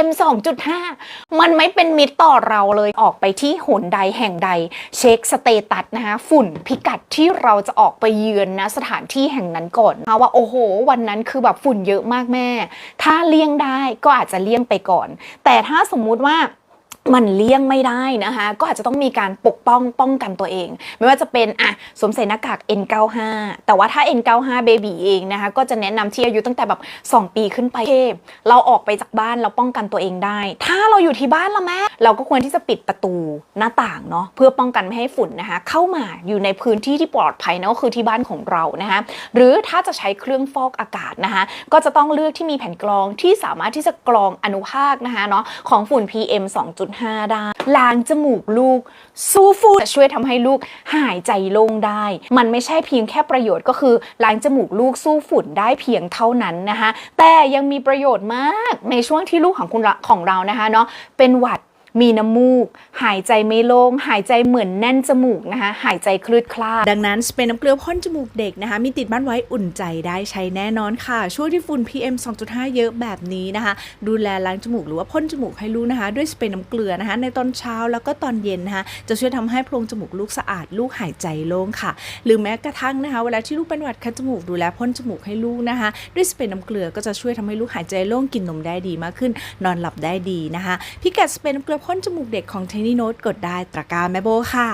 PM 2.5 มันไม่เป็นมิตรต่อเราเลยออกไปที่หนใดแห่งใด เช็คสเตตัสนะคะฝุ่นพิกัดที่เราจะออกไปเยือนนะสถานที่แห่งนั้นก่อนนะว่าโอ้โห วันนั้นคือแบบฝุ่นเยอะมากแม่ ถ้าเลี่ยงได้ก็อาจจะเลี่ยงไปก่อน แต่ถ้าสมมุติว่า มันเลี่ยงไม่ได้นะคะ ก็อาจจะต้องมีการปกป้องป้องกันตัวเอง ไม่ว่าจะเป็นอะสวมใส่หน้ากาก N95 แต่ว่าถ้า N95 Baby เองนะคะ ก็จะแนะนำที่อายุตั้งแต่แบบ 2 ปีขึ้นไปเคเราออกไปจากบ้านเราป้องกันตัวเองได้ ถ้าเราอยู่ที่บ้านละแม่เราก็ควรที่จะปิดประตูหน้าต่างเนาะเพื่อป้องกันไม่ให้ฝุ่นนะคะ เข้ามาอยู่ในพื้นที่ที่ปลอดภัยนะก็คือที่บ้านของเรานะคะหรือถ้าจะใช้เครื่องฟอกอากาศนะคะ ก็จะต้องเลือกที่มีแผ่นกรองที่สามารถที่จะกรองอนุภาคนะคะเนาะของฝุ่น PM 2.5ได้ ล้างจมูกลูกสู้ฝุ่นจะช่วยทำให้ลูกหายใจโล่งได้ มันไม่ใช่เพียงแค่ประโยชน์ก็คือ ล้างจมูกลูกสู้ฝุ่นได้เพียงเท่านั้นนะคะ แต่ยังมีประโยชน์มากในช่วงที่ลูกของคุณของเรานะคะเนาะเป็นหวัด มีน้ำมูก หายใจไม่โล่งหายใจเหมือนแน่นจมูกนะคะหายใจคลืดคลาดดังนั้นสเปรย์น้ำเกลือพ่นจมูกเด็กนะคะ มีติดบ้านไว้อุ่นใจได้ใช้แน่นอนค่ะ ช่วงที่ฝุ่น PM 2.5 เยอะแบบนี้นะคะ ดูแลล้างจมูกหรือว่าพ่นจมูกให้ลูกนะคะ ด้วยสเปรย์น้ำเกลือนะคะ ในตอนเช้าแล้วก็ตอนเย็นนะคะ จะช่วยทำให้โพรงจมูกลูกสะอาด ลูกหายใจโล่งค่ะ หรือแม้กระทั่งนะคะ เวลาที่ลูกเป็นหวัดคัดจมูกดูแลพ่นจมูกให้ลูกนะคะ ด้วยสเปรย์น้ำเกลือก็จะช่วยทำให้ลูกหายใจโล่งกินนมได้ดีมากขึ้น นอนหลับได้ดีนะคะพิกัดสเปรย์น้ำเกลือพ่นจมูกเด็กของเทนนี่โนตกดได้ตะกร้าแม่โบค่ะ